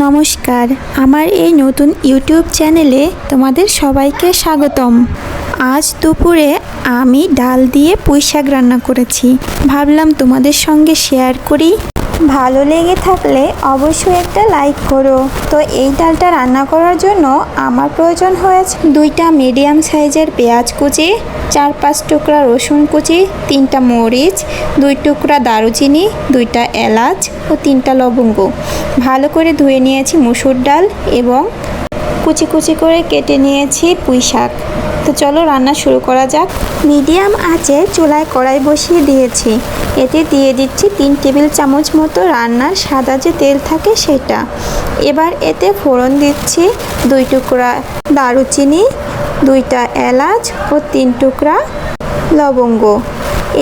নমস্কার। আমার এই নতুন ইউটিউব চ্যানেলে তোমাদের সবাইকে স্বাগতম। আজ দুপুরে আমি ডাল দিয়ে পুঁই শাক রান্না করেছি। ভাবলাম তোমাদের সঙ্গে শেয়ার করি। ভালো লেগে থাকলে অবশ্যই একটা লাইক করো। তো এই ডালটা রান্না করার জন্য আমার প্রয়োজন হয়েছে দুইটা মিডিয়াম সাইজের পেঁয়াজ কুচি, চার পাঁচ টুকরা রসুন কুচি, তিনটা মরিচ, দুই টুকরা দারুচিনি, দুইটা এলাচ ও তিনটা লবঙ্গ। ভালো করে ধুয়ে নিয়েছি মুসুর ডাল এবং কুচি কুচি করে কেটে নিয়েছি পুঁই শাক। তো চলো রান্না শুরু করা যাক। মিডিয়াম আঁচে চুলায় কড়াই বসিয়ে দিয়েছি। এতে দিয়ে দিচ্ছি তিন টেবিল চামচ মতো রান্নার সাদা যে তেল থাকে সেটা। এবার এতে ফোড়ন দিচ্ছি দুই টুকরা দারুচিনি, দুইটা এলাচ ও তিন টুকরা লবঙ্গ।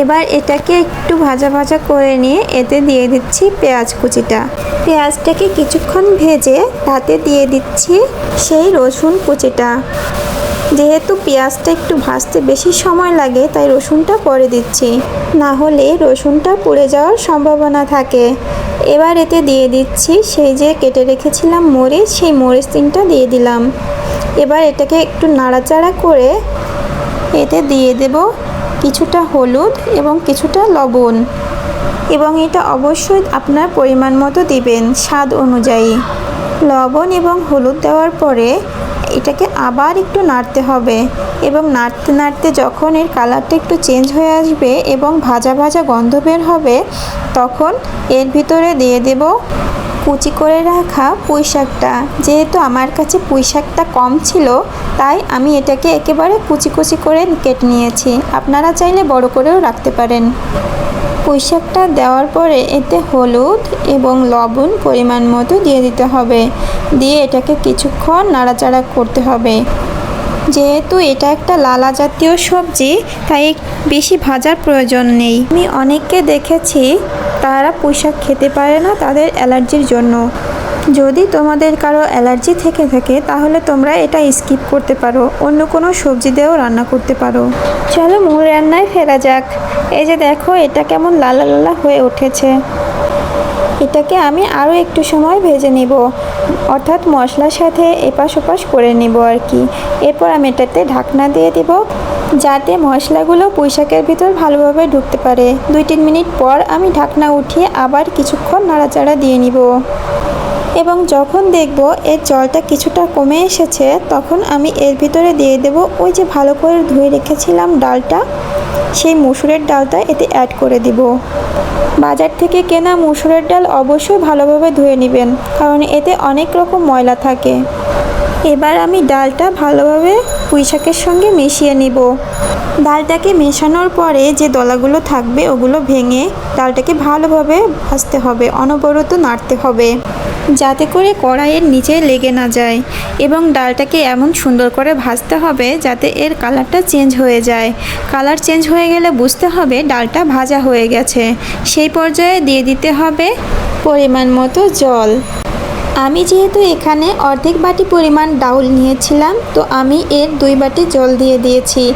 এবার এটাকে একটু ভাজা ভাজা করে নিয়ে এতে দিয়ে দিচ্ছি পেঁয়াজ কুচিটা। পেঁয়াজটাকে কিছুক্ষণ ভেজে তাতে দিয়ে দিচ্ছি সেই রসুন কুচিটা। যেহেতু পেঁয়াজটা একটু ভাজতে বেশি সময় লাগে, তাই রসুনটা পরে দিচ্ছি। না হলে রসুনটা পুড়ে যাওয়ার সম্ভাবনা থাকে। এবার এতে দিয়ে দিচ্ছি সেই যে কেটে রেখেছিলাম মরিচ, সেই মরিচ তিনটা দিয়ে দিলাম। এবার এটাকে একটু নাড়াচাড়া করে এতে দিয়ে দেব কিছুটা হলুদ এবং কিছুটা লবণ। এবং এটা অবশ্যই আপনার পরিমাণ মতো দিবেন স্বাদ অনুযায়ী। লবণ এবং হলুদ দেওয়ার পরে এটাকে আবার একটু নাড়তে হবে এবং নাড়তে নাড়তে যখন এর কালারটা একটু চেঞ্জ হয়ে আসবে এবং ভাজা ভাজা গন্ধ বের হবে, তখন এর ভিতরে দিয়ে দেব কুচি করে রাখা পুঁই শাকটা। যেহেতু আমার কাছে পুঁই শাকটা কম ছিল, তাই আমি এটাকে একেবারে কুচি কুচি করে কেটে নিয়েছি। আপনারা চাইলে বড় করেও রাখতে পারেন। পুঁই শাকটা দেওয়ার পরে এতে হলুদ এবং লবণ পরিমাণ মতো দিয়ে দিতে হবে। দিয়ে এটাকে কিছুক্ষণ নাড়াচাড়া করতে হবে। যেহেতু এটা একটা লালা জাতীয় সবজি, তাই বেশি ভাজার প্রয়োজন নেই। আমি অনেককে দেখেছি, তারা পুঁইশাক খেতে পারে না তাদের অ্যালার্জির জন্য। যদি তোমাদের কারও অ্যালার্জি থেকে থাকে, তাহলে তোমরা এটা স্কিপ করতে পারো। অন্য কোনো সবজি দিয়েও রান্না করতে পারো। চলো মূল রান্নায় ফেরা যাক। এই যে দেখো, এটা কেমন লালা লালা হয়ে উঠেছে। এটাকে আমি আরও একটু সময় ভেজে নিব। অর্থাৎ মশলার সাথে এপাশ ওপাশ করে নিব আর কি। এরপর আমি এটাতে ঢাকনা দিয়ে দেব, যাতে মশলাগুলো পুঁইশাকের ভিতর ভালোভাবে ঢুকতে পারে। দুই তিন মিনিট পর আমি ঢাকনা উঠিয়ে আবার কিছুক্ষণ নাড়াচাড়া দিয়ে নিব। এবং যখন দেখব এর জলটা কিছুটা কমে এসেছে, তখন আমি এর ভিতরে দিয়ে দেব ওই যে ভালো করে ধুয়ে রেখেছিলাম ডালটা। সেই মুসুরের ডালটা এতে অ্যাড করে দিব। বাজার থেকে কেনা মুসুরের ডাল অবশ্যই ভালোভাবে ধুয়ে নেবেন, কারণ এতে অনেক রকম ময়লা থাকে। এবার আমি ডালটা ভালোভাবে পুঁইশাকের সঙ্গে মিশিয়ে নিব। ডালটাকে মেশানোর পরে যে দলাগুলো থাকবে ওগুলো ভেঙে ডালটাকে ভালোভাবে ভাজতে হবে, অনবরত নাড়তে হবে। যাতে করে কড়াইয়ের নিচে লেগে না যায় এবং ডালটাকে এমন সুন্দর করে ভাজতে হবে যাতে এর কালারটা চেঞ্জ হয়ে যায়। কালার চেঞ্জ হয়ে গেলে বুঝতে হবে ডালটা ভাজা হয়ে গেছে। সেই পর্যায়ে দিয়ে দিতে হবে পরিমাণ মতো জল। আমি যেহেতু এখানে অর্ধেক বাটি পরিমাণ ডাউল নিয়েছিলাম, তো আমি এর দুই বাটি জল দিয়ে দিয়েছি।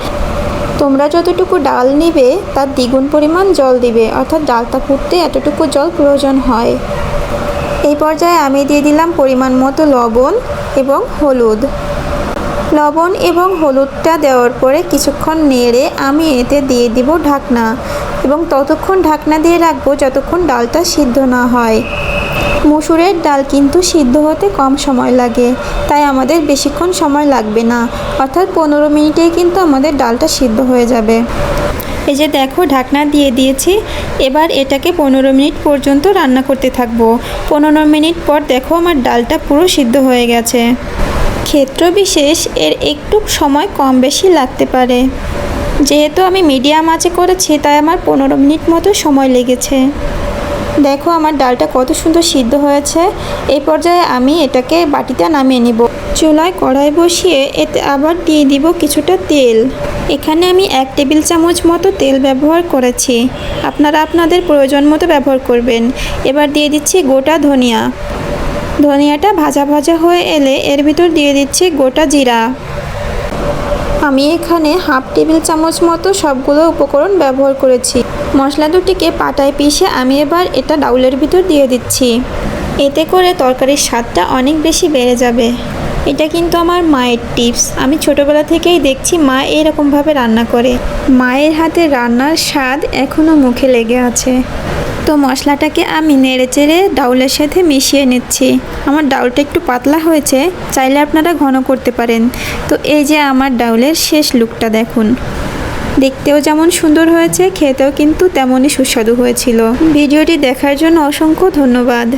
তোমরা যতটুকু ডাল নিবে, তার দ্বিগুণ পরিমাণ জল দিবে, অর্থাৎ ডালটা ফুটতে এতটুকু জল প্রয়োজন হয়। এই পর্যায়ে আমি দিয়ে দিলাম পরিমাণ মতো লবণ এবং হলুদ। লবণ এবং হলুদটা দেওয়ার পরে কিছুক্ষণ নেড়ে আমি এতে দিয়ে দিব ঢাকনা এবং ততক্ষণ ঢাকনা দিয়ে রাখব যতক্ষণ ডালটা সিদ্ধ না হয়। মুসুরের ডাল কিন্তু সিদ্ধ হতে কম সময় লাগে, তাই আমাদের বেশিক্ষণ সময় লাগবে না। অর্থাৎ পনেরো মিনিটেই কিন্তু আমাদের ডালটা সিদ্ধ হয়ে যাবে। এই যে দেখো, ঢাকনা দিয়ে দিয়েছি। এবার এটাকে পনেরো মিনিট পর্যন্ত রান্না করতে থাকব। পনেরো মিনিট পর দেখো আমার ডালটা পুরো সিদ্ধ হয়ে গেছে। ক্ষেত্র বিশেষ, এর একটু সময় কম বেশি লাগতে পারে। যেহেতু আমি মিডিয়াম আঁচে করেছি, তাই আমার পনেরো মিনিট মতো সময় লেগেছে। দেখো আমার ডালটা কত সুন্দর সিদ্ধ হয়েছে। এই পর্যায়ে আমি এটাকে বাটিতে নামিয়ে নিব। চুলায় কড়াই বসিয়ে এতে আবার দিয়ে দিব কিছুটা তেল। এখানে আমি এক টেবিল চামচ মতো তেল ব্যবহার করেছি। আপনারা আপনাদের প্রয়োজন মতো ব্যবহার করবেন। এবার দিয়ে দিচ্ছি গোটা ধনিয়া। ধনিয়াটা ভাজা ভাজা হয়ে এলে এর ভিতর দিয়ে দিচ্ছি গোটা জিরা। আমি এখানে হাফ টেবিল চামচ মতো সবগুলো উপকরণ ব্যবহার করেছি। মশলা দুটিকে পাটায় পিষে আমি এবার এটা ডাউলের ভিতর দিয়ে দিচ্ছি। এতে করে তরকারির স্বাদটা অনেক বেশি বেড়ে যাবে। এটা কিন্তু আমার মায়ের টিপস। আমি ছোটবেলা থেকেই দেখছি মা এরকমভাবে রান্না করে। মায়ের হাতে রান্নার স্বাদ এখনও মুখে লেগে আছে। তো মশলাটাকে আমি নেড়ে চেড়ে ডাউলের সাথে মিশিয়ে নিচ্ছি। আমার ডাউলটা একটু পাতলা হয়েছে, চাইলে আপনারা ঘন করতে পারেন। তো এই যে আমার ডাউলের শেষ লুকটা দেখুন। দেখতেও যেমন সুন্দর হয়েছে, খেতেও কিন্তু তেমনই সুস্বাদু হয়েছিল। ভিডিওটি দেখার জন্য অসংখ্য ধন্যবাদ।